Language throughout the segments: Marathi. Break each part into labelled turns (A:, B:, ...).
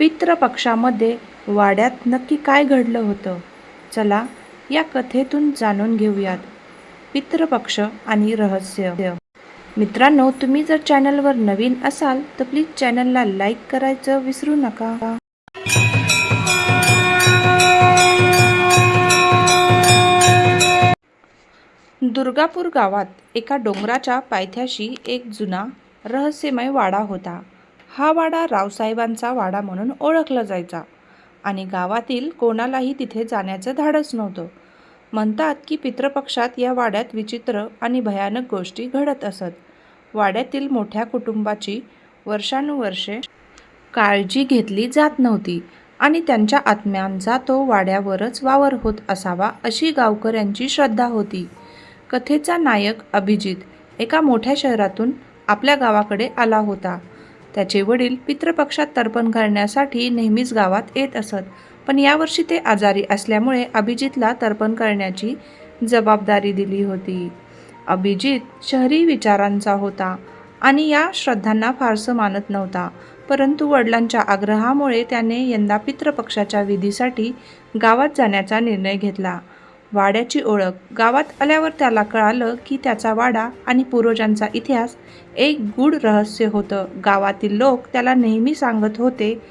A: पितृपक्षामध्ये वाड्यात नक्की काय घडलं होतं? चला या कथेतून जाणून घेऊयात. पितृपक्ष आणि रहस्य. मित्रांनो तुम्ही जर चॅनलवर नवीन असाल तर प्लीज चॅनलला लाईक करायचं विसरू नका. दुर्गापूर गावात एका डोंगराच्या पायथ्याशी एक जुना रहस्यमय वाडा होता. हा वाडा रावसाहेबांचा वाडा म्हणून ओळखला जायचा. आणि गावातील कोणालाही तिथे जाण्याचं धाडस नव्हतं. म्हणतात की पितृपक्षात या वाड्यात विचित्र आणि भयानक गोष्टी घडत असत. वाड्यातील मोठ्या कुटुंबाची वर्षानुवर्षे काळजी घेतली जात नव्हती आणि त्यांच्या आत्म्यांचा तो वाड्यावरच वावर होत असावा अशी गावकऱ्यांची श्रद्धा होती. कथेचा नायक अभिजित एका मोठ्या शहरातून आपल्या गावाकडे आला होता. त्याचे वडील पितृपक्षात तर्पण करण्यासाठी नेहमीच गावात येत असत. पण यावर्षी ते आजारी असल्यामुळे अभिजितला तर्पण करण्याची जबाबदारी दिली होती. अभिजित शहरी विचारांचा होता आणि या श्रद्धांना फारसं मानत नव्हता. परंतु वडिलांच्या आग्रहामुळे त्याने यंदा पितृपक्षाच्या विधीसाठी गावात जाण्याचा निर्णय घेतला. वाड्याची ओळख. गावात आल्यावर त्याला कळालं की त्याचा वाडा आणि पूर्वजांचा इतिहास एक गूढ रहस्य होतं. गावातील लोक त्याला नेहमी सांगत होते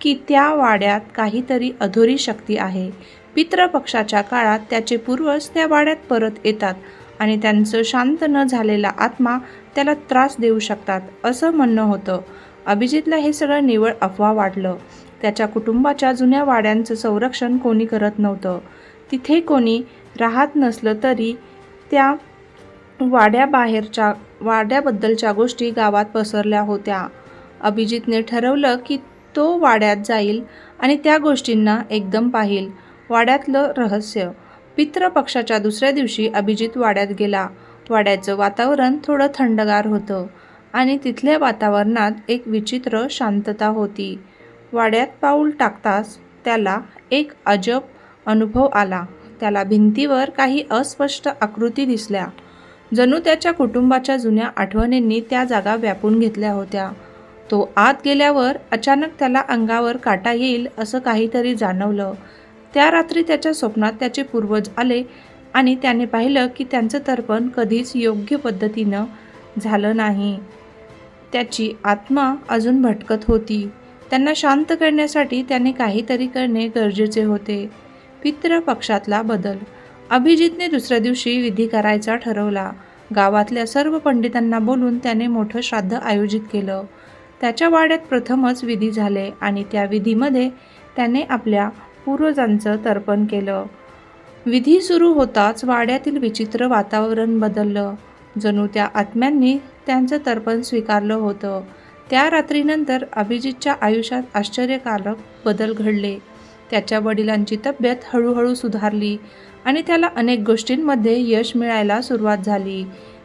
A: की त्या वाड्यात काहीतरी अधुरी शक्ती आहे. पितृपक्षाच्या काळात त्याचे पूर्वज त्या वाड्यात परत येतात आणि त्यांचं शांत न झालेला आत्मा त्याला त्रास देऊ शकतात असं म्हणणं होतं. अभिजितला हे सगळं निवळ अफवा वाटलं. त्याच्या कुटुंबाच्या जुन्या वाड्यांचं संरक्षण कोणी करत नव्हतं. तिथे कोणी राहत नसलं तरी त्या वाड्याबाहेरच्या वाड्याबद्दलच्या गोष्टी गावात पसरल्या होत्या. अभिजितने ठरवलं की तो वाड्यात जाईल आणि त्या गोष्टींना एकदम पाहिल. वाड्यातलं रहस्य. पितृपक्षाच्या दुसऱ्या दिवशी अभिजित वाड्यात गेला. वाड्याचं वातावरण थोडं थंडगार होतं आणि तिथल्या वातावरणात एक विचित्र शांतता होती. वाड्यात पाऊल टाकताच त्याला एक अजब अनुभव आला. त्याला भिंतीवर काही अस्पष्ट आकृती दिसल्या. जणू त्याच्या कुटुंबाच्या जुन्या आठवणींनी त्या जागा व्यापून घेतल्या होत्या. तो आत गेल्यावर अचानक त्याला अंगावर काटा येईल असं काहीतरी जाणवलं. त्या रात्री त्याच्या स्वप्नात त्याचे पूर्वज आले आणि त्याने पाहिलं की त्यांचं तर्पण कधीच योग्य पद्धतीनं झालं नाही. त्याची आत्मा अजून भटकत होती. त्यांना शांत करण्यासाठी त्याने काहीतरी करणे गरजेचे होते. पितृपक्षातला बदल. अभिजितने दुसऱ्या दिवशी विधी करायचा ठरवला. गावातल्या सर्व पंडितांना बोलून त्याने मोठं श्राद्ध आयोजित केलं. त्याच्या वाड्यात प्रथमच विधी झाले आणि त्या विधीमध्ये त्याने आपल्या पूर्वजांचं तर्पण केलं. विधी सुरू होताच वाड्यातील विचित्र वातावरण बदललं. जणू त्या आत्म्यांनी त्यांचं तर्पण स्वीकारलं होतं. त्या रात्रीनंतर अभिजितच्या आयुष्यात आश्चर्यकारक बदल घडले. त्याच्या वडिलांची तब्येत हळूहळू सुधारली आणि त्याला अनेक गोष्टींमध्ये यश मिळायला सुरुवात झाली.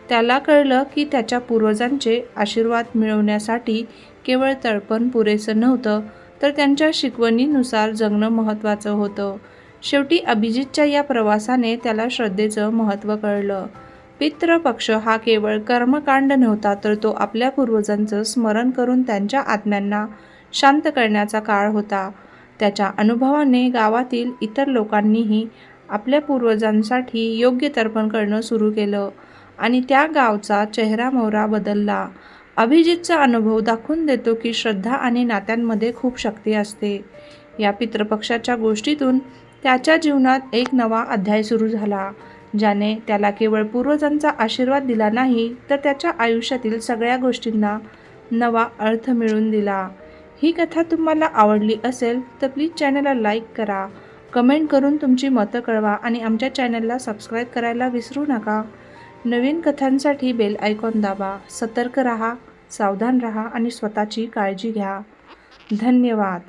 A: त्याला कळलं की त्याच्या पूर्वजांचे आशीर्वाद मिळवण्यासाठी केवळ तळपण पुरेसं नव्हतं तर त्यांच्या शिकवणीनुसार जगणं महत्त्वाचं होतं. शेवटी अभिजितच्या या प्रवासाने त्याला श्रद्धेचं महत्त्व कळलं. पितृपक्ष हा केवळ कर्मकांड नव्हता तर तो आपल्या पूर्वजांचं स्मरण करून त्यांच्या आत्म्यांना शांत करण्याचा काळ होता. त्याच्या अनुभवाने गावातील इतर लोकांनीही आपल्या पूर्वजांसाठी योग्य तर्पण करणं सुरू केलं आणि त्या गावचा चेहरा मोहरा बदलला. अभिजितचा अनुभव दाखवून देतो की श्रद्धा आणि नात्यांमध्ये खूप शक्ती असते. या पितृपक्षाच्या गोष्टीतून त्याच्या जीवनात एक नवा अध्याय सुरू झाला ज्याने त्याला केवळ पूर्वजांचा आशीर्वाद दिला नाही तर त्याच्या आयुष्यातील सगळ्या गोष्टींना नवा अर्थ मिळून दिला. ही कथा तुम्हाला आवडली असेल तर प्लीज चॅनलला लाईक करा. कमेंट करून तुमची मतं कळवा आणि आमच्या चॅनलला सबस्क्राईब करायला विसरू नका. नवीन कथांसाठी बेल आयकॉन दाबा. सतर्क रहा सावधान रहा आणि स्वतःची काळजी घ्या. धन्यवाद.